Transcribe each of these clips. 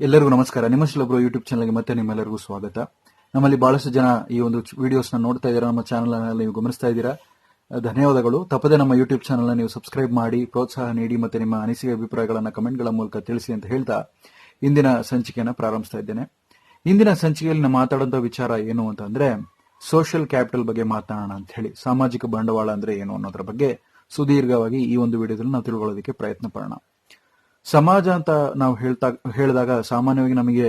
ಎಲ್ಲರಿಗೂ ನಮಸ್ಕಾರ. ನಿಮ್ಮ ಶಿಲಬ್ರು ಯೂಟ್ಯೂಬ್ ಚಾನಲ್ಗೆ ಮತ್ತೆ ನಿಮ್ಮೆಲ್ಲರಿಗೂ ಸ್ವಾಗತ. ನಮ್ಮಲ್ಲಿ ಬಹಳಷ್ಟು ಜನ ಈ ಒಂದು ವಿಡಿಯೋಸ್ನ ನೋಡ್ತಾ ಇದ್ದೀರಾ, ನಮ್ಮ ಚಾನಲ್ ನೀವು ಗಮನಿಸ್ತಾ ಇದ್ದೀರಾ. ಧನ್ಯವಾದಗಳು. ತಪ್ಪದೆ ನಮ್ಮ ಯೂಟ್ಯೂಬ್ ಚಾನಲ್ ನೀವು ಸಬ್ಸ್ಕ್ರೈಬ್ ಮಾಡಿ, ಪ್ರೋತ್ಸಾಹ ನೀಡಿ ಮತ್ತೆ ನಿಮ್ಮ ಅನಿಸಿಕೆ ಅಭಿಪ್ರಾಯಗಳನ್ನ ಕಮೆಂಟ್ಗಳ ಮೂಲಕ ತಿಳಿಸಿ ಅಂತ ಹೇಳ್ತಾ ಇಂದಿನ ಸಂಚಿಕೆಯನ್ನು ಪ್ರಾರಂಭಿಸ್ತಾ ಇದ್ದೇನೆ. ಇಂದಿನ ಸಂಚಿಕೆಯಲ್ಲಿ ನಾವು ಮಾತಾಡೋಂಥ ವಿಚಾರ ಏನು ಅಂತಂದ್ರೆ ಸೋಷಿಯಲ್ ಕ್ಯಾಪಿಟಲ್ ಬಗ್ಗೆ ಮಾತನಾಡೋಣ ಅಂತ ಹೇಳಿ. ಸಾಮಾಜಿಕ ಬಂಡವಾಳ ಅಂದ್ರೆ ಏನು ಅನ್ನೋದ್ರ ಬಗ್ಗೆ ಸುದೀರ್ಘವಾಗಿ ಈ ಒಂದು ವಿಡಿಯೋದಲ್ಲಿ ನಾವು ತಿಳ್ಕೊಳ್ಳೋದಕ್ಕೆ ಪ್ರಯತ್ನ ಪಡೋಣ. ಸಮಾಜ ಅಂತ ನಾವು ಹೇಳ್ತಾ, ಹೇಳಿದಾಗ ಸಾಮಾನ್ಯವಾಗಿ ನಮಗೆ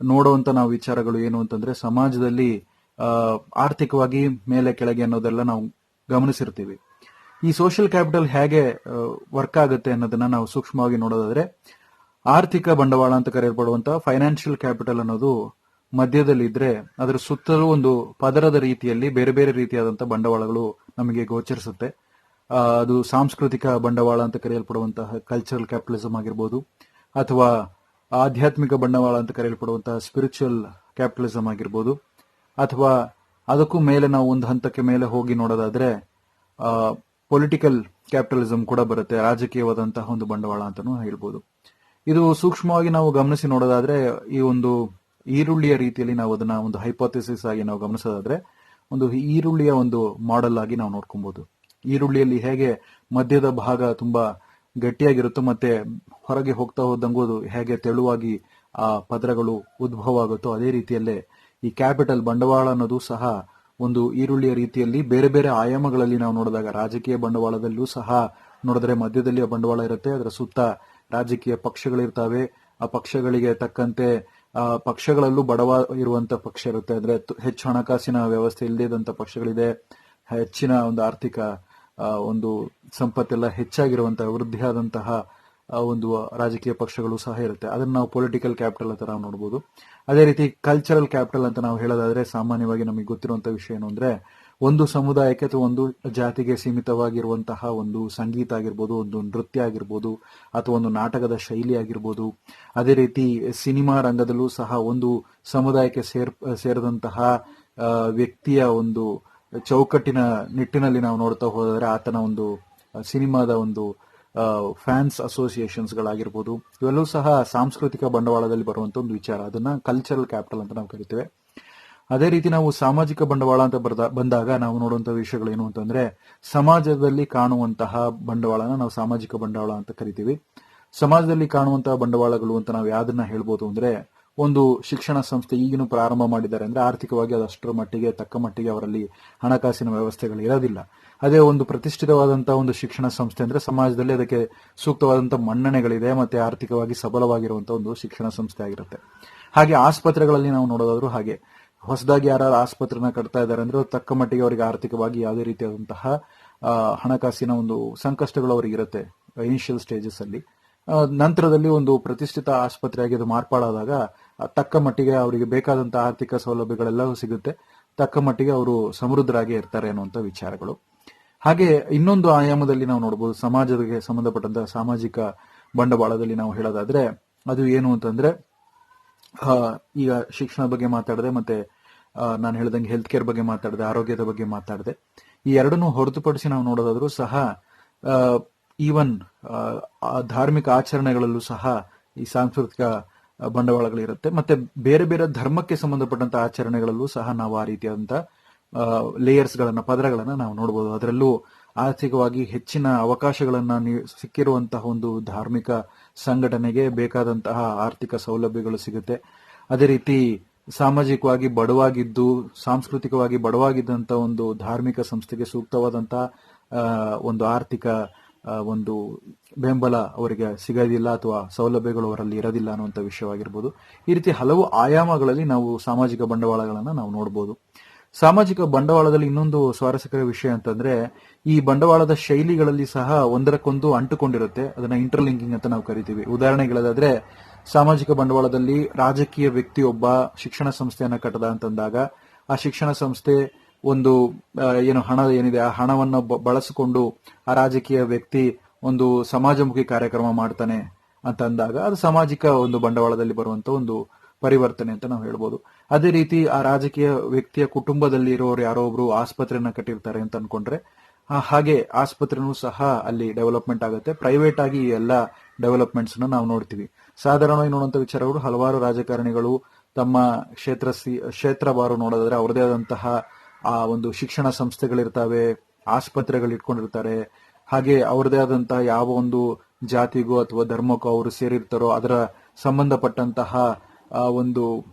ನೋಡುವಂತ ನಾವು ವಿಚಾರಗಳು ಏನು ಅಂತಂದ್ರೆ ಸಮಾಜದಲ್ಲಿ ಆರ್ಥಿಕವಾಗಿ ಮೇಲೆ ಕೆಳಗೆ ಅನ್ನೋದೆಲ್ಲ ನಾವು ಗಮನಿಸಿರ್ತೀವಿ. ಈ ಸೋಷಿಯಲ್ ಕ್ಯಾಪಿಟಲ್ ಹೇಗೆ ವರ್ಕ್ ಆಗುತ್ತೆ ಅನ್ನೋದನ್ನ ನಾವು ಸೂಕ್ಷ್ಮವಾಗಿ ನೋಡೋದಾದ್ರೆ, ಆರ್ಥಿಕ ಬಂಡವಾಳ ಅಂತ ಕರೆಯಲ್ಪಡುವಂತಹ ಫೈನಾನ್ಷಿಯಲ್ ಕ್ಯಾಪಿಟಲ್ ಅನ್ನೋದು ಮಧ್ಯದಲ್ಲಿ ಇದ್ರೆ ಅದರ ಸುತ್ತಲೂ ಒಂದು ಪದರದ ರೀತಿಯಲ್ಲಿ ಬೇರೆ ಬೇರೆ ರೀತಿಯಾದಂತಹ ಬಂಡವಾಳಗಳು ನಮಗೆ ಗೋಚರಿಸುತ್ತೆ. ಅದು ಸಾಂಸ್ಕೃತಿಕ ಬಂಡವಾಳ ಅಂತ ಕರೆಯಲ್ಪಡುವಂತಹ ಕಲ್ಚರಲ್ ಕ್ಯಾಪಿಟಲಿಸಂ ಆಗಿರ್ಬೋದು, ಅಥವಾ ಆಧ್ಯಾತ್ಮಿಕ ಬಂಡವಾಳ ಅಂತ ಕರೆಯಲ್ಪಡುವಂತಹ ಸ್ಪಿರಿಚುವಲ್ ಕ್ಯಾಪಿಟಲಿಸಂ ಆಗಿರ್ಬೋದು, ಅಥವಾ ಅದಕ್ಕೂ ಮೇಲೆ ನಾವು ಒಂದು ಹಂತಕ್ಕೆ ಮೇಲೆ ಹೋಗಿ ನೋಡೋದಾದ್ರೆ ಪೊಲಿಟಿಕಲ್ ಕ್ಯಾಪಿಟಲಿಸಂ ಕೂಡ ಬರುತ್ತೆ, ರಾಜಕೀಯವಾದಂತಹ ಒಂದು ಬಂಡವಾಳ ಅಂತಾನೂ ಹೇಳ್ಬೋದು. ಇದು ಸೂಕ್ಷ್ಮವಾಗಿ ನಾವು ಗಮನಿಸಿ ನೋಡೋದಾದ್ರೆ, ಈ ಒಂದು ಈರುಳ್ಳಿಯ ರೀತಿಯಲ್ಲಿ ನಾವು ಅದನ್ನ ಒಂದು ಹೈಪೋಥೆಸಿಸ್ ಆಗಿ ನಾವು ಗಮನಿಸೋದಾದ್ರೆ, ಒಂದು ಈರುಳ್ಳಿಯ ಒಂದು ಮಾಡೆಲ್ ಆಗಿ ನಾವು ನೋಡ್ಕೊಬಹುದು ಈರುಳ್ಳಿಯಲ್ಲಿ ಹೇಗೆ ಮಧ್ಯದ ಭಾಗ ತುಂಬಾ ಗಟ್ಟಿಯಾಗಿರುತ್ತೋ ಮತ್ತೆ ಹೊರಗೆ ಹೋಗ್ತಾ ಹೋದಂಗೋದು ಹೇಗೆ ತೆಳುವಾಗಿ ಆ ಪದರಗಳು ಉದ್ಭವ ಆಗುತ್ತೋ ಅದೇ ರೀತಿಯಲ್ಲೇ ಈ ಕ್ಯಾಪಿಟಲ್ ಬಂಡವಾಳ ಅನ್ನೋದು ಸಹ ಒಂದು ಈರುಳ್ಳಿಯ ರೀತಿಯಲ್ಲಿ ಬೇರೆ ಬೇರೆ ಆಯಾಮಗಳಲ್ಲಿ ನಾವು ನೋಡಿದಾಗ ರಾಜಕೀಯ ಬಂಡವಾಳದಲ್ಲೂ ಸಹ ನೋಡಿದ್ರೆ ಮಧ್ಯದಲ್ಲಿ ಆ ಬಂಡವಾಳ ಇರುತ್ತೆ. ಅದರ ಸುತ್ತ ರಾಜಕೀಯ ಪಕ್ಷಗಳಿರ್ತವೆ. ಆ ಪಕ್ಷಗಳಿಗೆ ತಕ್ಕಂತೆ ಪಕ್ಷಗಳಲ್ಲೂ ಬಡವ ಇರುವಂತ ಪಕ್ಷ ಇರುತ್ತೆ. ಅಂದ್ರೆ ಹೆಚ್ಚು ಹಣಕಾಸಿನ ವ್ಯವಸ್ಥೆ ಇಲ್ಲದೇ ಇದ್ದಂತ ಪಕ್ಷಗಳಿದೆ. ಹೆಚ್ಚಿನ ಒಂದು ಆರ್ಥಿಕ ಒಂದು ಸಂಪತ್ತೆಲ್ಲ ಹೆಚ್ಚಾಗಿರುವಂತಹ ವೃದ್ಧಿಯಾದಂತಹ ಒಂದು ರಾಜಕೀಯ ಪಕ್ಷಗಳು ಸಹ ಇರುತ್ತೆ. ಅದನ್ನ ನಾವು ಪೊಲಿಟಿಕಲ್ ಕ್ಯಾಪಿಟಲ್ ಅಂತ ನಾವು ನೋಡಬಹುದು ಅದೇ ರೀತಿ ಕಲ್ಚರಲ್ ಕ್ಯಾಪಿಟಲ್ ಅಂತ ನಾವು ಹೇಳೋದಾದ್ರೆ ಸಾಮಾನ್ಯವಾಗಿ ನಮಗೆ ಗೊತ್ತಿರುವಂತಹ ವಿಷಯ ಏನು ಅಂದ್ರೆ, ಒಂದು ಸಮುದಾಯಕ್ಕೆ ಅಥವಾ ಒಂದು ಜಾತಿಗೆ ಸೀಮಿತವಾಗಿರುವಂತಹ ಒಂದು ಸಂಗೀತ ಆಗಿರ್ಬೋದು, ಒಂದು ನೃತ್ಯ ಆಗಿರ್ಬೋದು, ಅಥವಾ ಒಂದು ನಾಟಕದ ಶೈಲಿ ಆಗಿರ್ಬೋದು, ಅದೇ ರೀತಿ ಸಿನಿಮಾ ರಂಗದಲ್ಲೂ ಸಹ ಒಂದು ಸಮುದಾಯಕ್ಕೆ ಸೇರ್, ಸೇರಿದಂತಹ ವ್ಯಕ್ತಿಯ ಒಂದು ಚೌಕಟ್ಟಿನ ನಿಟ್ಟಿನಲ್ಲಿ ನಾವು ನೋಡ್ತಾ ಹೋದರೆ ಆತನ ಒಂದು ಸಿನಿಮಾದ ಒಂದು ಫ್ಯಾನ್ಸ್ ಅಸೋಸಿಯೇಷನ್ಸ್ ಗಳಾಗಿರ್ಬೋದು ಇವೆಲ್ಲವೂ ಸಹ ಸಾಂಸ್ಕೃತಿಕ ಬಂಡವಾಳದಲ್ಲಿ ಬರುವಂತ ಒಂದು ವಿಚಾರ. ಅದನ್ನ ಕಲ್ಚರಲ್ ಕ್ಯಾಪಿಟಲ್ ಅಂತ ನಾವು ಕರಿತೇವೆ. ಅದೇ ರೀತಿ ನಾವು ಸಾಮಾಜಿಕ ಬಂಡವಾಳ ಅಂತ ಬಂದಾಗ ನಾವು ವಿಷಯಗಳು ಏನು ಅಂತಂದ್ರೆ, ಸಮಾಜದಲ್ಲಿ ಕಾಣುವಂತಹ ಬಂಡವಾಳನ ನಾವು ಸಾಮಾಜಿಕ ಬಂಡವಾಳ ಅಂತ ಕರಿತೀವಿ. ಸಮಾಜದಲ್ಲಿ ಕಾಣುವಂತಹ ಬಂಡವಾಳಗಳು ಅಂತ ನಾವು ಯಾವ್ದನ್ನ ಹೇಳ್ಬೋದು ಅಂದ್ರೆ ಒಂದು ಶಿಕ್ಷಣ ಸಂಸ್ಥೆ ಈಗಿನೂ ಪ್ರಾರಂಭ ಮಾಡಿದ್ದಾರೆ ಅಂದ್ರೆ ಆರ್ಥಿಕವಾಗಿ ಅದು ಮಟ್ಟಿಗೆ, ತಕ್ಕ ಮಟ್ಟಿಗೆ ಅವರಲ್ಲಿ ಹಣಕಾಸಿನ ವ್ಯವಸ್ಥೆಗಳು ಇರೋದಿಲ್ಲ. ಅದೇ ಒಂದು ಪ್ರತಿಷ್ಠಿತವಾದಂತಹ ಒಂದು ಶಿಕ್ಷಣ ಸಂಸ್ಥೆ ಅಂದ್ರೆ ಸಮಾಜದಲ್ಲಿ ಅದಕ್ಕೆ ಸೂಕ್ತವಾದಂತಹ ಮನ್ನಣೆಗಳಿದೆ ಮತ್ತೆ ಆರ್ಥಿಕವಾಗಿ ಸಬಲವಾಗಿರುವಂತಹ ಒಂದು ಶಿಕ್ಷಣ ಸಂಸ್ಥೆ ಆಗಿರುತ್ತೆ. ಹಾಗೆ ಆಸ್ಪತ್ರೆಗಳಲ್ಲಿ ನಾವು ನೋಡೋದಾದ್ರೂ ಹಾಗೆ ಹೊಸದಾಗಿ ಯಾರು ಆಸ್ಪತ್ರೆನ ಕಟ್ತಾ ಇದ್ದಾರೆ ಅಂದ್ರೆ ಅದು ತಕ್ಕ ಮಟ್ಟಿಗೆ ಅವರಿಗೆ ಆರ್ಥಿಕವಾಗಿ ಯಾವುದೇ ರೀತಿಯಾದಂತಹ ಹಣಕಾಸಿನ ಒಂದು ಸಂಕಷ್ಟಗಳು ಅವರಿಗೆ ಇರುತ್ತೆ ಇನಿಷಿಯಲ್ ಸ್ಟೇಜಸ್ ಅಲ್ಲಿ. ನಂತರದಲ್ಲಿ ಒಂದು ಪ್ರತಿಷ್ಠಿತ ಆಸ್ಪತ್ರೆಯಾಗಿ ಅದು ಮಾರ್ಪಾಡಾದಾಗ ತಕ್ಕ ಮಟ್ಟಿಗೆ ಅವರಿಗೆ ಬೇಕಾದಂತಹ ಆರ್ಥಿಕ ಸೌಲಭ್ಯಗಳೆಲ್ಲವೂ ಸಿಗುತ್ತೆ. ತಕ್ಕ ಮಟ್ಟಿಗೆ ಅವರು ಸಮೃದ್ಧರಾಗಿ ಇರ್ತಾರೆ ಅನ್ನುವಂಥ ವಿಚಾರಗಳು. ಹಾಗೆ ಇನ್ನೊಂದು ಆಯಾಮದಲ್ಲಿ ನಾವು ನೋಡಬಹುದು ಸಮಾಜಕ್ಕೆ ಸಂಬಂಧಪಟ್ಟಂತಹ ಸಾಮಾಜಿಕ ಬಂಡವಾಳದಲ್ಲಿ ನಾವು ಹೇಳೋದಾದ್ರೆ, ಅದು ಏನು ಅಂತಂದ್ರೆ ಈಗ ಶಿಕ್ಷಣ ಬಗ್ಗೆ ಮಾತಾಡಿದೆ ಮತ್ತೆ ನಾನು ಹೇಳ್ದಂಗೆ ಹೆಲ್ತ್ ಕೇರ್ ಬಗ್ಗೆ ಮಾತಾಡಿದೆ, ಆರೋಗ್ಯದ ಬಗ್ಗೆ ಮಾತಾಡಿದೆ, ಈ ಎರಡನ್ನೂ ಹೊರತುಪಡಿಸಿ ನಾವು ನೋಡೋದಾದ್ರೂ ಸಹ ಈವನ್ ಧಾರ್ಮಿಕ ಆಚರಣೆಗಳಲ್ಲೂ ಸಹ ಈ ಸಾಂಸ್ಕೃತಿಕ ಬಂಡವಾಳಗಳಿರುತ್ತೆ ಮತ್ತೆ ಬೇರೆ ಬೇರೆ ಧರ್ಮಕ್ಕೆ ಸಂಬಂಧಪಟ್ಟಂತ ಆಚರಣೆಗಳಲ್ಲೂ ಸಹ ನಾವು ಆ ರೀತಿಯಾದಂತ ಲೇಯರ್ಸ್ ಗಳನ್ನ ಪದರಗಳನ್ನ ನಾವು ನೋಡಬಹುದು ಅದರಲ್ಲೂ ಆರ್ಥಿಕವಾಗಿ ಹೆಚ್ಚಿನ ಅವಕಾಶಗಳನ್ನ ಸಿಕ್ಕಿರುವಂತಹ ಒಂದು ಧಾರ್ಮಿಕ ಸಂಘಟನೆಗೆ ಬೇಕಾದಂತಹ ಆರ್ಥಿಕ ಸೌಲಭ್ಯಗಳು ಸಿಗುತ್ತೆ. ಅದೇ ರೀತಿ ಸಾಮಾಜಿಕವಾಗಿ ಬಡವಾಗಿದ್ದು, ಸಾಂಸ್ಕೃತಿಕವಾಗಿ ಬಡವಾಗಿದ್ದಂತ ಒಂದು ಧಾರ್ಮಿಕ ಸಂಸ್ಥೆಗೆ ಸೂಕ್ತವಾದಂತಹ ಒಂದು ಆರ್ಥಿಕ ಒಂದು ಬೆಂಬಲ ಅವರಿಗೆ ಸಿಗೋದಿಲ್ಲ ಅಥವಾ ಸೌಲಭ್ಯಗಳು ಅವರಲ್ಲಿ ಇರೋದಿಲ್ಲ ಅನ್ನುವಂಥ ವಿಷಯವಾಗಿರ್ಬೋದು. ಈ ರೀತಿ ಹಲವು ಆಯಾಮಗಳಲ್ಲಿ ನಾವು ಸಾಮಾಜಿಕ ಬಂಡವಾಳಗಳನ್ನು ನಾವು ನೋಡಬಹುದು ಸಾಮಾಜಿಕ ಬಂಡವಾಳದಲ್ಲಿ ಇನ್ನೊಂದು ಸ್ವಾರಸ್ಯಕರ ವಿಷಯ ಅಂತಂದ್ರೆ, ಈ ಬಂಡವಾಳದ ಶೈಲಿಗಳಲ್ಲಿ ಸಹ ಒಂದರಕ್ಕೊಂದು ಅಂಟುಕೊಂಡಿರುತ್ತೆ. ಅದನ್ನ ಇಂಟರ್ಲಿಂಕಿಂಗ್ ಅಂತ ನಾವು ಕರಿತೀವಿ. ಉದಾಹರಣೆಗಳಾದ್ರೆ, ಸಾಮಾಜಿಕ ಬಂಡವಾಳದಲ್ಲಿ ರಾಜಕೀಯ ವ್ಯಕ್ತಿಯೊಬ್ಬ ಶಿಕ್ಷಣ ಸಂಸ್ಥೆಯನ್ನ ಕಟ್ಟದ ಅಂತಂದಾಗ, ಆ ಶಿಕ್ಷಣ ಸಂಸ್ಥೆ ಒಂದು ಏನು ಹಣ ಏನಿದೆ, ಆ ಹಣವನ್ನು ಬಳಸಿಕೊಂಡು ಆ ರಾಜಕೀಯ ವ್ಯಕ್ತಿ ಒಂದು ಸಮಾಜಮುಖಿ ಕಾರ್ಯಕ್ರಮ ಮಾಡ್ತಾನೆ ಅಂತ ಅಂದಾಗ ಅದು ಸಾಮಾಜಿಕ ಒಂದು ಬಂಡವಾಳದಲ್ಲಿ ಬರುವಂತ ಒಂದು ಪರಿವರ್ತನೆ ಅಂತ ನಾವು ಹೇಳ್ಬೋದು. ಅದೇ ರೀತಿ ಆ ರಾಜಕೀಯ ವ್ಯಕ್ತಿಯ ಕುಟುಂಬದಲ್ಲಿ ಇರೋರು ಯಾರೋ ಒಬ್ರು ಆಸ್ಪತ್ರೆಯನ್ನ ಕಟ್ಟಿರ್ತಾರೆ ಅಂತ ಅನ್ಕೊಂಡ್ರೆ ಹಾಗೆ ಆಸ್ಪತ್ರೆನೂ ಸಹ ಅಲ್ಲಿ ಡೆವಲಪ್ಮೆಂಟ್ ಆಗುತ್ತೆ. ಪ್ರೈವೇಟ್ ಆಗಿ ಎಲ್ಲ ಡೆವಲಪ್ಮೆಂಟ್ಸ್ ನಾವು ನೋಡ್ತೀವಿ. ಸಾಧಾರಣವಾಗಿ ನೋಡುವಂತ ವಿಚಾರಗಳು ಹಲವಾರು ರಾಜಕಾರಣಿಗಳು ತಮ್ಮ ಕ್ಷೇತ್ರ ಕ್ಷೇತ್ರ ಬಾರು ನೋಡೋದಾದ್ರೆ ಅವರದೇ ಆದಂತಹ ಆ ಒಂದು ಶಿಕ್ಷಣ ಸಂಸ್ಥೆಗಳಿರ್ತಾವೆ ಆಸ್ಪತ್ರೆಗಳು ಇಟ್ಕೊಂಡಿರ್ತಾರೆ. ಹಾಗೆ ಅವ್ರದೇ ಆದಂತಹ ಯಾವ ಒಂದು ಜಾತಿಗೋ ಅಥವಾ ಧರ್ಮಕ್ಕೋ ಅವರು ಸೇರಿರ್ತಾರೋ ಅದರ ಸಂಬಂಧಪಟ್ಟಂತಹ ಒಂದು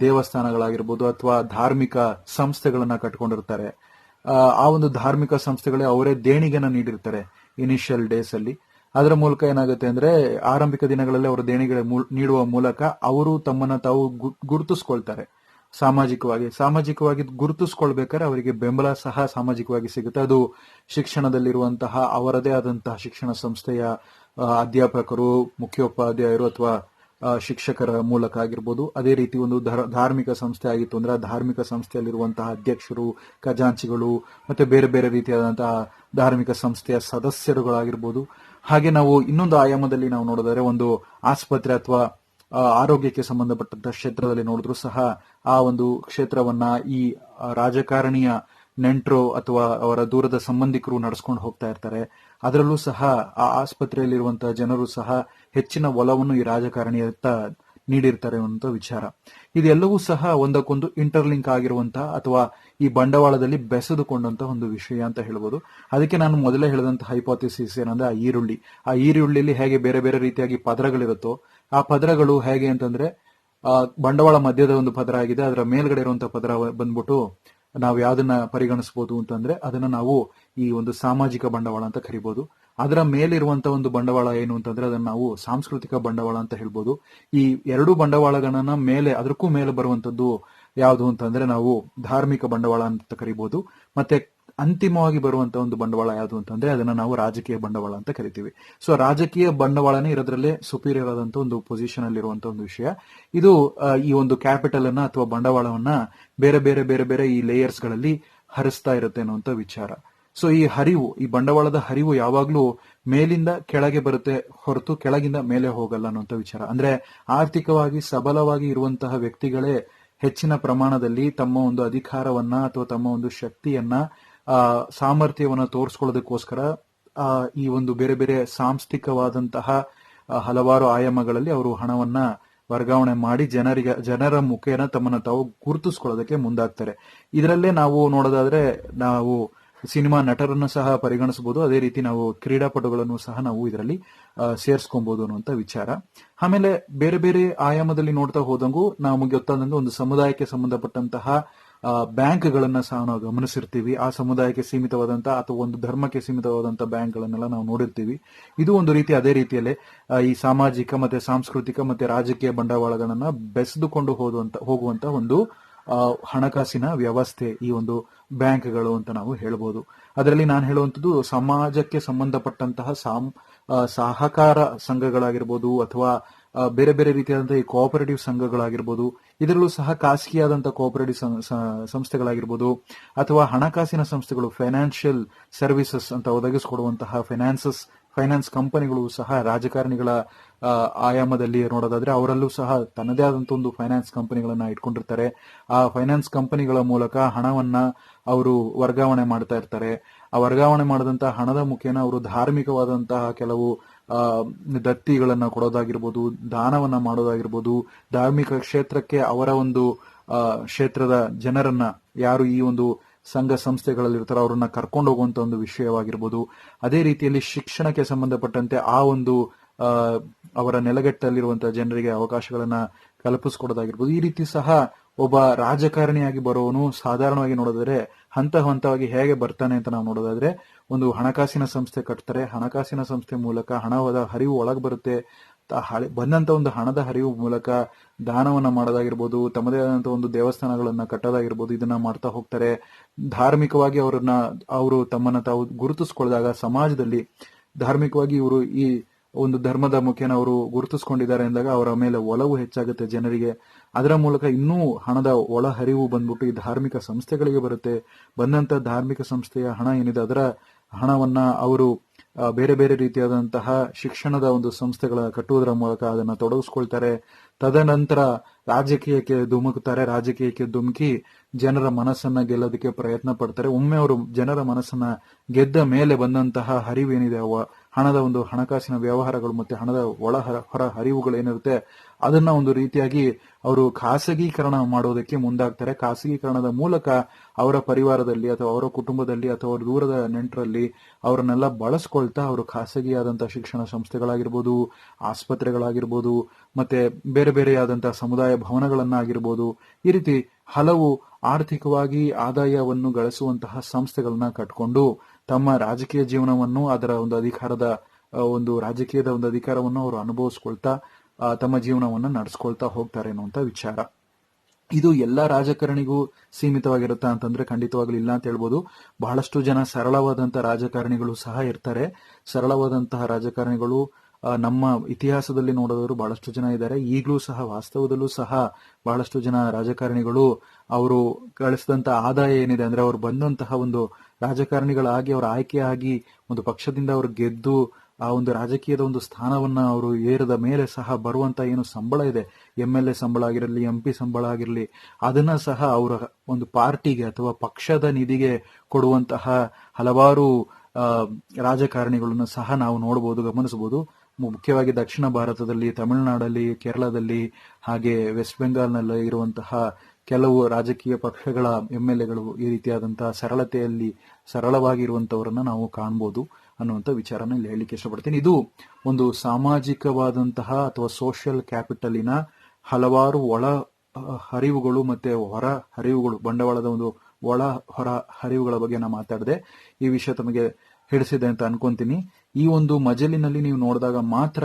ದೇವಸ್ಥಾನಗಳಾಗಿರ್ಬೋದು ಅಥವಾ ಧಾರ್ಮಿಕ ಸಂಸ್ಥೆಗಳನ್ನ ಕಟ್ಕೊಂಡಿರ್ತಾರೆ. ಆ, ಒಂದು ಧಾರ್ಮಿಕ ಸಂಸ್ಥೆಗಳೇ ಅವರೇ ದೇಣಿಗೆನ ನೀಡಿರ್ತಾರೆ ಇನಿಷಿಯಲ್ ಡೇಸ್ ಅಲ್ಲಿ. ಅದರ ಮೂಲಕ ಏನಾಗುತ್ತೆ ಅಂದ್ರೆ ಆರಂಭಿಕ ದಿನಗಳಲ್ಲಿ ಅವರು ದೇಣಿಗೆ ನೀಡುವ ಮೂಲಕ ಅವರು ತಮ್ಮನ್ನ ತಾವು ಗುರುತಿಸ್ಕೊಳ್ತಾರೆ. ಸಾಮಾಜಿಕವಾಗಿ ಸಾಮಾಜಿಕವಾಗಿ ಗುರುತಿಸ್ಕೊಳ್ಬೇಕಾದ್ರೆ ಅವರಿಗೆ ಬೆಂಬಲ ಸಹ ಸಾಮಾಜಿಕವಾಗಿ ಸಿಗುತ್ತೆ. ಅದು ಶಿಕ್ಷಣದಲ್ಲಿರುವಂತಹ, ಅವರದೇ ಆದಂತಹ ಶಿಕ್ಷಣ ಸಂಸ್ಥೆಯ ಅಧ್ಯಾಪಕರು, ಮುಖ್ಯೋಪಾಧ್ಯಾಯರು ಅಥವಾ ಶಿಕ್ಷಕರ ಮೂಲಕ ಆಗಿರ್ಬೋದು. ಅದೇ ರೀತಿ ಒಂದು ಧರ್- ಧಾರ್ಮಿಕ ಸಂಸ್ಥೆ ಆಗಿತ್ತು ಅಂದ್ರೆ ಧಾರ್ಮಿಕ ಸಂಸ್ಥೆಯಲ್ಲಿರುವಂತಹ ಅಧ್ಯಕ್ಷರು, ಖಜಾಂಚಿಗಳು ಮತ್ತೆ ಬೇರೆ ಬೇರೆ ರೀತಿಯಾದಂತಹ ಧಾರ್ಮಿಕ ಸಂಸ್ಥೆಯ ಸದಸ್ಯರುಗಳಾಗಿರ್ಬೋದು. ಹಾಗೆ ನಾವು ಇನ್ನೊಂದು ಆಯಾಮದಲ್ಲಿ ನಾವು ನೋಡಿದರೆ ಒಂದು ಆಸ್ಪತ್ರೆ ಅಥವಾ ಆರೋಗ್ಯಕ್ಕೆ ಸಂಬಂಧಪಟ್ಟಂತಹ ಕ್ಷೇತ್ರದಲ್ಲಿ ನೋಡಿದ್ರು ಸಹ ಆ ಒಂದು ಕ್ಷೇತ್ರವನ್ನ ಈ ರಾಜಕಾರಣಿಯ ನೆಂಟರು ಅಥವಾ ಅವರ ದೂರದ ಸಂಬಂಧಿಕರು ನಡೆಸ್ಕೊಂಡು ಹೋಗ್ತಾ ಇರ್ತಾರೆ. ಅದರಲ್ಲೂ ಸಹ ಆ ಆಸ್ಪತ್ರೆಯಲ್ಲಿರುವಂತಹ ಜನರು ಸಹ ಹೆಚ್ಚಿನ ಒಲವನ್ನು ಈ ರಾಜಕಾರಣಿಯತ್ತ ನೀಡಿರ್ತಾರೆ ಅಂತ ವಿಚಾರ. ಇದೆಲ್ಲವೂ ಸಹ ಒಂದಕ್ಕೊಂದು ಇಂಟರ್ಲಿಂಕ್ ಆಗಿರುವಂತಹ ಅಥವಾ ಈ ಬಂಡವಾಳದಲ್ಲಿ ಬೆಸೆದುಕೊಂಡಂತಹ ಒಂದು ವಿಷಯ ಅಂತ ಹೇಳ್ಬೋದು. ಅದಕ್ಕೆ ನಾನು ಮೊದಲೇ ಹೇಳಿದಂತಹ ಹೈಪಾಥಿಸಿಸ್ ಏನಂದ್ರೆ ಆ ಈರುಳ್ಳಿ. ಆ ಈರುಳ್ಳಿಯಲ್ಲಿ ಹೇಗೆ ಬೇರೆ ಬೇರೆ ರೀತಿಯಾಗಿ ಪದರಗಳಿರುತ್ತೋ ಆ ಪದರಗಳು ಹೇಗೆ ಅಂತಂದ್ರೆ, ಆ ಬಂಡವಾಳ ಮಧ್ಯದ ಒಂದು ಪದರ ಆಗಿದೆ, ಅದರ ಮೇಲ್ಗಡೆ ಇರುವಂತಹ ಪದರ ಬಂದ್ಬಿಟ್ಟು ನಾವು ಯಾವ್ದನ್ನ ಪರಿಗಣಿಸಬಹುದು ಅಂತಂದ್ರೆ, ಅದನ್ನ ನಾವು ಈ ಒಂದು ಸಾಮಾಜಿಕ ಬಂಡವಾಳ ಅಂತ ಕರಿಬಹುದು ಅದರ ಮೇಲಿರುವಂತ ಒಂದು ಬಂಡವಾಳ ಏನು ಅಂತಂದ್ರೆ, ಅದನ್ನ ನಾವು ಸಾಂಸ್ಕೃತಿಕ ಬಂಡವಾಳ ಅಂತ ಹೇಳ್ಬೋದು. ಈ ಎರಡು ಬಂಡವಾಳಗಳನ್ನ ಮೇಲೆ, ಅದಕ್ಕೂ ಮೇಲೆ ಬರುವಂತದ್ದು ಯಾವುದು ಅಂತಂದ್ರೆ, ನಾವು ಧಾರ್ಮಿಕ ಬಂಡವಾಳ ಅಂತ ಕರಿಬಹುದು ಮತ್ತೆ ಅಂತಿಮವಾಗಿ ಬರುವಂತ ಒಂದು ಬಂಡವಾಳ ಯಾವುದು ಅಂತಂದ್ರೆ ಅದನ್ನ ನಾವು ರಾಜಕೀಯ ಬಂಡವಾಳ ಅಂತ ಕರಿತೀವಿ. ಸೊ ರಾಜಕೀಯ ಬಂಡವಾಳನೇ ಇರೋದ್ರಲ್ಲೇ ಸುಪೀರಿಯರ್ ಆದಂತ ಒಂದು ಪೊಸಿಷನ್ ಅಲ್ಲಿ ಇರುವಂತಹ ಒಂದು ವಿಷಯ. ಇದು ಈ ಒಂದು ಕ್ಯಾಪಿಟಲ್ ಅನ್ನ ಅಥವಾ ಬಂಡವಾಳವನ್ನ ಬೇರೆ ಬೇರೆ ಬೇರೆ ಬೇರೆ ಈ ಲೇಯರ್ಸ್ಗಳಲ್ಲಿ ಹರಿಸ್ತಾ ಇರುತ್ತೆ ಅನ್ನುವಂತ ವಿಚಾರ. ಸೊ ಈ ಹರಿವು, ಈ ಬಂಡವಾಳದ ಹರಿವು ಯಾವಾಗ್ಲೂ ಮೇಲಿಂದ ಕೆಳಗೆ ಬರುತ್ತೆ, ಹೊರತು ಕೆಳಗಿಂದ ಮೇಲೆ ಹೋಗಲ್ಲ ಅನ್ನುವಂತ ವಿಚಾರ. ಅಂದ್ರೆ ಆರ್ಥಿಕವಾಗಿ ಸಬಲವಾಗಿ ಇರುವಂತಹ ವ್ಯಕ್ತಿಗಳೇ ಹೆಚ್ಚಿನ ಪ್ರಮಾಣದಲ್ಲಿ ತಮ್ಮ ಒಂದು ಅಧಿಕಾರವನ್ನ ಅಥವಾ ತಮ್ಮ ಒಂದು ಶಕ್ತಿಯನ್ನ ಸಾಮರ್ಥ್ಯವನ್ನ ತೋರಿಸ್ಕೊಳ್ಳೋದಕ್ಕೋಸ್ಕರ ಆ ಈ ಒಂದು ಬೇರೆ ಬೇರೆ ಸಾಂಸ್ಥಿಕವಾದಂತಹ ಹಲವಾರು ಆಯಾಮಗಳಲ್ಲಿ ಅವರು ಹಣವನ್ನ ವರ್ಗಾವಣೆ ಮಾಡಿ ಜನರಿಗೆ ಜನರ ಮುಖೇನ ತಮ್ಮನ್ನು ತಾವು ಗುರುತಿಸ್ಕೊಳ್ಳೋದಕ್ಕೆ ಮುಂದಾಗ್ತಾರೆ. ಇದರಲ್ಲೇ ನಾವು ನೋಡೋದಾದ್ರೆ ನಾವು ಸಿನಿಮಾ ನಟರನ್ನು ಸಹ ಪರಿಗಣಿಸಬಹುದು. ಅದೇ ರೀತಿ ನಾವು ಕ್ರೀಡಾಪಟುಗಳನ್ನು ಸಹ ನಾವು ಇದರಲ್ಲಿ ಸೇರಿಸ್ಕೊಬಹುದು ಅನ್ನುವಂಥ ವಿಚಾರ. ಆಮೇಲೆ ಬೇರೆ ಬೇರೆ ಆಯಾಮದಲ್ಲಿ ನೋಡ್ತಾ ಹೋದಂಗೂ ನಮಗೆ ಗೊತ್ತಾದಂಗೆ ಒಂದು ಸಮುದಾಯಕ್ಕೆ ಸಂಬಂಧಪಟ್ಟಂತಹ ಆ, ಬ್ಯಾಂಕ್ಗಳನ್ನ ಸಹ ನಾವು ಗಮನಿಸಿರ್ತೀವಿ. ಆ ಸಮುದಾಯಕ್ಕೆ ಸೀಮಿತವಾದಂತಹ ಅಥವಾ ಒಂದು ಧರ್ಮಕ್ಕೆ ಸೀಮಿತವಾದಂತಹ ಬ್ಯಾಂಕ್ಗಳನ್ನೆಲ್ಲ ನಾವು ನೋಡಿರ್ತೀವಿ. ಇದು ಒಂದು ರೀತಿ ಅದೇ ರೀತಿಯಲ್ಲಿ ಈ ಸಾಮಾಜಿಕ ಮತ್ತೆ ಸಾಂಸ್ಕೃತಿಕ ಮತ್ತೆ ರಾಜಕೀಯ ಬಂಡವಾಳಗಳನ್ನ ಬೆಸೆದುಕೊಂಡು ಹೋದಂತ ಹೋಗುವಂತ ಒಂದು ಹಣಕಾಸಿನ ವ್ಯವಸ್ಥೆ ಈ ಒಂದು ಬ್ಯಾಂಕ್ಗಳು ಅಂತ ನಾವು ಹೇಳ್ಬೋದು. ಅದರಲ್ಲಿ ನಾನು ಹೇಳುವಂಥದ್ದು ಸಮಾಜಕ್ಕೆ ಸಂಬಂಧಪಟ್ಟಂತಹ ಆ, ಸಹಕಾರ ಸಂಘಗಳಾಗಿರ್ಬೋದು ಅಥವಾ ಬೇರೆ ಬೇರೆ ರೀತಿಯಾದಂತಹ ಈ ಕೋಆಪರೇಟಿವ್ ಸಂಘಗಳಾಗಿರ್ಬೋದು, ಇದರಲ್ಲೂ ಸಹ ಖಾಸಗಿಯಾದಂತಹ ಕೋಆಪರೇಟಿವ್ ಸಂಸ್ಥೆಗಳಾಗಿರ್ಬೋದು, ಅಥವಾ ಹಣಕಾಸಿನ ಸಂಸ್ಥೆಗಳು ಫೈನಾನ್ಷಿಯಲ್ ಸರ್ವಿಸಸ್ ಅಂತ ಒದಗಿಸಿಕೊಡುವಂತಹ ಫೈನಾನ್ಸಸ್ ಫೈನಾನ್ಸ್ ಕಂಪನಿಗಳು ಸಹ ರಾಜಕಾರಣಿಗಳ ಆಯಾಮದಲ್ಲಿ ನೋಡೋದಾದ್ರೆ ಅವರಲ್ಲೂ ಸಹ ತನ್ನದೇ ಆದಂತ ಒಂದು ಫೈನಾನ್ಸ್ ಕಂಪನಿಗಳನ್ನ ಇಟ್ಕೊಂಡಿರ್ತಾರೆ. ಆ ಫೈನಾನ್ಸ್ ಕಂಪನಿಗಳ ಮೂಲಕ ಹಣವನ್ನ ಅವರು ವರ್ಗಾವಣೆ ಮಾಡ್ತಾ ಇರ್ತಾರೆ. ಆ ವರ್ಗಾವಣೆ ಮಾಡಿದಂತಹ ಹಣದ ಮುಖೇನ ಅವರು ಧಾರ್ಮಿಕವಾದಂತಹ ಕೆಲವು ದತ್ತಿಗಳನ್ನ ಕೊಡೋದಾಗಿರ್ಬೋದು, ದಾನವನ್ನ ಮಾಡೋದಾಗಿರ್ಬೋದು, ಧಾರ್ಮಿಕ ಕ್ಷೇತ್ರಕ್ಕೆ ಅವರ ಒಂದು ಕ್ಷೇತ್ರದ ಜನರನ್ನ ಯಾರು ಈ ಒಂದು ಸಂಘ ಸಂಸ್ಥೆಗಳಲ್ಲಿ ಅವರನ್ನ ಕರ್ಕೊಂಡು ಹೋಗುವಂತ ಒಂದು ವಿಷಯವಾಗಿರ್ಬೋದು. ಅದೇ ರೀತಿಯಲ್ಲಿ ಶಿಕ್ಷಣಕ್ಕೆ ಸಂಬಂಧಪಟ್ಟಂತೆ ಆ ಒಂದು ಅವರ ನೆಲಗಟ್ಟಲ್ಲಿರುವಂತಹ ಜನರಿಗೆ ಅವಕಾಶಗಳನ್ನ ಕಲ್ಪಿಸ್ಕೊಡೋದಾಗಿರ್ಬೋದು. ಈ ರೀತಿ ಸಹ ಒಬ್ಬ ರಾಜಕಾರಣಿಯಾಗಿ ಬರೋನು ಸಾಧಾರಣವಾಗಿ ನೋಡೋದಾದ್ರೆ ಹಂತ ಹಂತವಾಗಿ ಹೇಗೆ ಬರ್ತಾನೆ ಅಂತ ನಾವು ನೋಡೋದಾದ್ರೆ ಒಂದು ಹಣಕಾಸಿನ ಸಂಸ್ಥೆ ಕಟ್ತಾರೆ. ಹಣಕಾಸಿನ ಸಂಸ್ಥೆ ಮೂಲಕ ಹಣದ ಹರಿವು ಒಳಗೆ ಬರುತ್ತೆ. ಬಂದಂತ ಒಂದು ಹಣದ ಹರಿವು ಮೂಲಕ ದಾನವನ್ನ ಮಾಡೋದಾಗಿರ್ಬೋದು, ತಮ್ಮದೇ ಆದಂತಹ ಒಂದು ದೇವಸ್ಥಾನಗಳನ್ನ ಕಟ್ಟೋದಾಗಿರ್ಬೋದು, ಇದನ್ನ ಮಾಡ್ತಾ ಹೋಗ್ತಾರೆ. ಧಾರ್ಮಿಕವಾಗಿ ಅವರನ್ನ, ಅವರು ತಮ್ಮನ್ನ ತಾವು ಗುರುತಿಸ್ಕೊಳ್ದಾಗ ಸಮಾಜದಲ್ಲಿ ಧಾರ್ಮಿಕವಾಗಿ ಇವರು ಈ ಒಂದು ಧರ್ಮದ ಮುಖೇನ ಅವರು ಗುರುತಿಸ್ಕೊಂಡಿದ್ದಾರೆ ಅಂದಾಗ ಅವರ ಮೇಲೆ ಒಲವು ಹೆಚ್ಚಾಗುತ್ತೆ ಜನರಿಗೆ. ಅದರ ಮೂಲಕ ಇನ್ನೂ ಹಣದ ಒಳಹರಿವು ಬಂದ್ಬಿಟ್ಟು ಈ ಧಾರ್ಮಿಕ ಸಂಸ್ಥೆಗಳಿಗೆ ಬರುತ್ತೆ. ಬಂದಂತ ಧಾರ್ಮಿಕ ಸಂಸ್ಥೆಯ ಹಣ ಏನಿದೆ ಅದರ ಹಣವನ್ನ ಅವರು ಬೇರೆ ಬೇರೆ ರೀತಿಯಾದಂತಹ ಶಿಕ್ಷಣದ ಒಂದು ಸಂಸ್ಥೆಗಳ ಕಟ್ಟುವುದರ ಮೂಲಕ ಅದನ್ನ ತೊಡಗಿಸ್ಕೊಳ್ತಾರೆ. ತದನಂತರ ರಾಜಕೀಯಕ್ಕೆ ಧುಮುಕ್ತಾರೆ, ರಾಜಕೀಯಕ್ಕೆ ಧುಮುಕಿ ಜನರ ಮನಸ್ಸನ್ನ ಗೆಲ್ಲೋದಕ್ಕೆ ಪ್ರಯತ್ನ ಪಡ್ತಾರೆ. ಒಮ್ಮೆ ಅವರು ಜನರ ಮನಸ್ಸನ್ನ ಗೆದ್ದ ಮೇಲೆ ಬಂದಂತಹ ಹರಿವೇನಿದೆ ಹಣದ ಒಂದು ಹಣಕಾಸಿನ ವ್ಯವಹಾರಗಳು ಮತ್ತೆ ಹಣದ ಒಳ ಹೊರ ಹರಿವುಗಳು ಏನಿರುತ್ತೆ, ಅದನ್ನ ಒಂದು ರೀತಿಯಾಗಿ ಅವರು ಖಾಸಗೀಕರಣ ಮಾಡೋದಕ್ಕೆ ಮುಂದಾಗ್ತಾರೆ. ಖಾಸಗೀಕರಣದ ಮೂಲಕ ಅವರ ಪರಿವಾರದಲ್ಲಿ ಅಥವಾ ಅವರ ಕುಟುಂಬದಲ್ಲಿ ಅಥವಾ ಅವರ ದೂರದ ನೆಂಟರಲ್ಲಿ ಅವರನ್ನೆಲ್ಲ ಬಳಸ್ಕೊಳ್ತಾ ಅವರು ಖಾಸಗಿಯಾದಂತಹ ಶಿಕ್ಷಣ ಸಂಸ್ಥೆಗಳಾಗಿರ್ಬೋದು, ಆಸ್ಪತ್ರೆಗಳಾಗಿರ್ಬೋದು, ಮತ್ತೆ ಬೇರೆ ಬೇರೆಯಾದಂತಹ ಸಮುದಾಯ ಭವನಗಳನ್ನಾಗಿರ್ಬೋದು, ಈ ರೀತಿ ಹಲವು ಆರ್ಥಿಕವಾಗಿ ಆದಾಯವನ್ನು ಗಳಿಸುವಂತಹ ಸಂಸ್ಥೆಗಳನ್ನ ಕಟ್ಕೊಂಡು ತಮ್ಮ ರಾಜಕೀಯ ಜೀವನವನ್ನು ಅದರ ಒಂದು ಅಧಿಕಾರದ ಒಂದು ರಾಜಕೀಯದ ಒಂದು ಅಧಿಕಾರವನ್ನು ಅವರು ಅನುಭವಿಸ್ಕೊಳ್ತಾ ತಮ್ಮ ಜೀವನವನ್ನು ನಡೆಸ್ಕೊಳ್ತಾ ಹೋಗ್ತಾರೆ ಅನ್ನುವಂಥ ವಿಚಾರ. ಇದು ಎಲ್ಲ ರಾಜಕಾರಣಿಗೂ ಸೀಮಿತವಾಗಿರುತ್ತಾ ಅಂತಂದ್ರೆ ಖಂಡಿತವಾಗ್ಲೂ ಇಲ್ಲ ಅಂತ ಹೇಳ್ಬೋದು. ಬಹಳಷ್ಟು ಜನ ಸರಳವಾದಂತಹ ರಾಜಕಾರಣಿಗಳು ಸಹ ಇರ್ತಾರೆ. ಸರಳವಾದಂತಹ ರಾಜಕಾರಣಿಗಳು ನಮ್ಮ ಇತಿಹಾಸದಲ್ಲಿ ನೋಡೋದವರು ಬಹಳಷ್ಟು ಜನ ಇದ್ದಾರೆ. ಈಗಲೂ ಸಹ, ವಾಸ್ತವದಲ್ಲೂ ಸಹ ಬಹಳಷ್ಟು ಜನ ರಾಜಕಾರಣಿಗಳು ಅವರು ಗಳಿಸಿದಂತಹ ಆದಾಯ ಏನಿದೆ ಅಂದ್ರೆ ಅವರು ಬಂದಂತಹ ಒಂದು ರಾಜಕಾರಣಿಗಳಾಗಿ, ಅವರ ಆಯ್ಕೆಯಾಗಿ ಒಂದು ಪಕ್ಷದಿಂದ ಅವರು ಗೆದ್ದು ಆ ಒಂದು ರಾಜಕೀಯದ ಒಂದು ಸ್ಥಾನವನ್ನ ಅವರು ಏರದ ಮೇಲೆ ಸಹ ಬರುವಂತ ಏನು ಸಂಬಳ ಇದೆ. ಎಂ ಎಲ್ ಎ ಸಂಬಳ ಆಗಿರಲಿ, ಎಂ ಪಿ ಸಂಬಳ ಆಗಿರಲಿ, ಅದನ್ನ ಸಹ ಅವರ ಒಂದು ಪಾರ್ಟಿಗೆ ಅಥವಾ ಪಕ್ಷದ ನಿಧಿಗೆ ಕೊಡುವಂತಹ ಹಲವಾರು ರಾಜಕಾರಣಿಗಳನ್ನು ಸಹ ನಾವು ನೋಡಬಹುದು ಗಮನಿಸಬಹುದು ಮುಖ್ಯವಾಗಿ ದಕ್ಷಿಣ ಭಾರತದಲ್ಲಿ, ತಮಿಳುನಾಡಲ್ಲಿ, ಕೇರಳದಲ್ಲಿ, ಹಾಗೆ ವೆಸ್ಟ್ ಬೆಂಗಾಲ್ನಲ್ಲಿ ಇರುವಂತಹ ಕೆಲವು ರಾಜಕೀಯ ಪಕ್ಷಗಳ ಎಂ ಎಲ್ ಎಗಳು ಈ ರೀತಿಯಾದಂತಹ ಸರಳತೆಯಲ್ಲಿ ಸರಳವಾಗಿರುವಂತವರನ್ನ ನಾವು ಕಾಣಬಹುದು ಅನ್ನುವಂಥ ವಿಚಾರನ ಇಲ್ಲಿ ಹೇಳಲಿಕ್ಕೆ ಇಷ್ಟಪಡ್ತೀನಿ. ಇದು ಒಂದು ಸಾಮಾಜಿಕವಾದಂತಹ ಅಥವಾ ಸೋಷಿಯಲ್ ಕ್ಯಾಪಿಟಲಿನ ಹಲವಾರು ಒಳ ಹರಿವುಗಳು ಮತ್ತೆ ಹೊರ ಹರಿವುಗಳು ಬಂಡವಾಳದ ಒಂದು ಒಳ, ಹೊರ ಹರಿವುಗಳ ಬಗ್ಗೆ ನಾ ಮಾತಾಡಿದೆ. ಈ ವಿಷಯ ತಮಗೆ ಹಿಡಿಸಿದೆ ಅಂತ ಅನ್ಕೊಂತೀನಿ. ಈ ಒಂದು ಮಜಲಿನಲ್ಲಿ ನೀವು ನೋಡಿದಾಗ ಮಾತ್ರ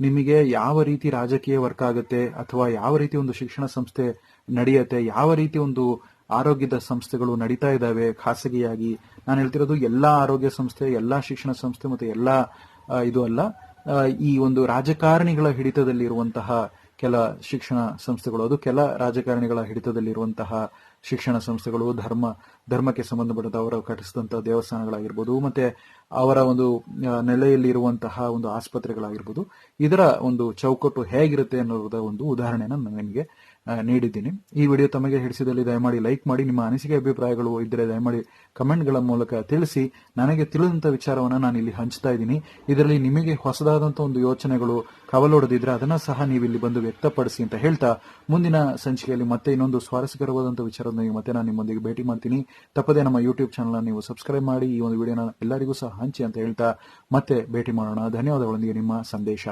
ನಿಮಗೆ ಯಾವ ರೀತಿ ರಾಜಕೀಯ ವರ್ಕ್ ಆಗುತ್ತೆ ಅಥವಾ ಯಾವ ರೀತಿ ಒಂದು ಶಿಕ್ಷಣ ಸಂಸ್ಥೆ ನಡೆಯುತ್ತೆ, ಯಾವ ರೀತಿ ಒಂದು ಆರೋಗ್ಯದ ಸಂಸ್ಥೆಗಳು ನಡೀತಾ ಇದ್ದಾವೆ ಖಾಸಗಿಯಾಗಿ. ನಾನು ಹೇಳ್ತಿರೋದು ಎಲ್ಲಾ ಆರೋಗ್ಯ ಸಂಸ್ಥೆ, ಎಲ್ಲಾ ಶಿಕ್ಷಣ ಸಂಸ್ಥೆ ಮತ್ತೆ ಎಲ್ಲಾ ಇದು ಅಲ್ಲ ಈ ಒಂದು ರಾಜಕಾರಣಿಗಳ ಹಿಡಿತದಲ್ಲಿರುವಂತಹ ಕೆಲ ಶಿಕ್ಷಣ ಸಂಸ್ಥೆಗಳು, ಅದು ಕೆಲ ರಾಜಕಾರಣಿಗಳ ಹಿಡಿತದಲ್ಲಿರುವಂತಹ ಶಿಕ್ಷಣ ಸಂಸ್ಥೆಗಳು, ಧರ್ಮ, ಧರ್ಮಕ್ಕೆ ಸಂಬಂಧಪಟ್ಟಂತ ಅವರು ಕಟ್ಟಿಸಿದಂತಹ ದೇವಸ್ಥಾನಗಳಾಗಿರ್ಬೋದು, ಮತ್ತೆ ಅವರ ಒಂದು ನೆಲೆಯಲ್ಲಿರುವಂತಹ ಒಂದು ಆಸ್ಪತ್ರೆಗಳಾಗಿರ್ಬೋದು. ಇದರ ಒಂದು ಚೌಕಟ್ಟು ಹೇಗಿರುತ್ತೆ ಅನ್ನೋದ ಒಂದು ಉದಾಹರಣೆಯನ್ನು ನಿಮಗೆ ನೀಡಿದ್ದೀನಿ. ಈ ವಿಡಿಯೋ ತಮಗೆ ಹಿಡಿಸಿದಲ್ಲಿ ದಯಮಾಡಿ ಲೈಕ್ ಮಾಡಿ, ನಿಮ್ಮ ಅನಿಸಿಕೆ ಅಭಿಪ್ರಾಯಗಳು ಇದ್ದರೆ ದಯಮಾಡಿ ಕಮೆಂಟ್ಗಳ ಮೂಲಕ ತಿಳಿಸಿ. ನನಗೆ ತಿಳಿದಂಥ ವಿಚಾರವನ್ನು ನಾನು ಇಲ್ಲಿ ಹಂಚ್ತಾ ಇದ್ದೀನಿ. ಇದರಲ್ಲಿ ನಿಮಗೆ ಹೊಸದಾದಂಥ ಒಂದು ಯೋಚನೆಗಳು ಕವಲೊಡೆದಿದ್ರೆ ಅದನ್ನು ಸಹ ನೀವು ಇಲ್ಲಿ ಬಂದು ವ್ಯಕ್ತಪಡಿಸಿ ಅಂತ ಹೇಳ್ತಾ, ಮುಂದಿನ ಸಂಚಿಕೆಯಲ್ಲಿ ಮತ್ತೆ ಇನ್ನೊಂದು ಸ್ವಾರಸ್ಯಕರವಾದಂತಹ ವಿಚಾರದೊಂದಿಗೆ ಮತ್ತೆ ನಾನು ನಿಮ್ಮೊಂದಿಗೆ ಭೇಟಿ ಮಾಡ್ತೀನಿ. ತಪ್ಪದೇ ನಮ್ಮ ಯೂಟ್ಯೂಬ್ ಚಾನಲ್ ನೀವು ಸಬ್ಸ್ಕ್ರೈಬ್ ಮಾಡಿ, ಈ ಒಂದು ವಿಡಿಯೋನ ಎಲ್ಲರಿಗೂ ಸಹ ಹಂಚಿ ಅಂತ ಹೇಳ್ತಾ, ಮತ್ತೆ ಭೇಟಿ ಮಾಡೋಣ. ಧನ್ಯವಾದಗಳೊಂದಿಗೆ ನಿಮ್ಮ ಸಂದೇಶ.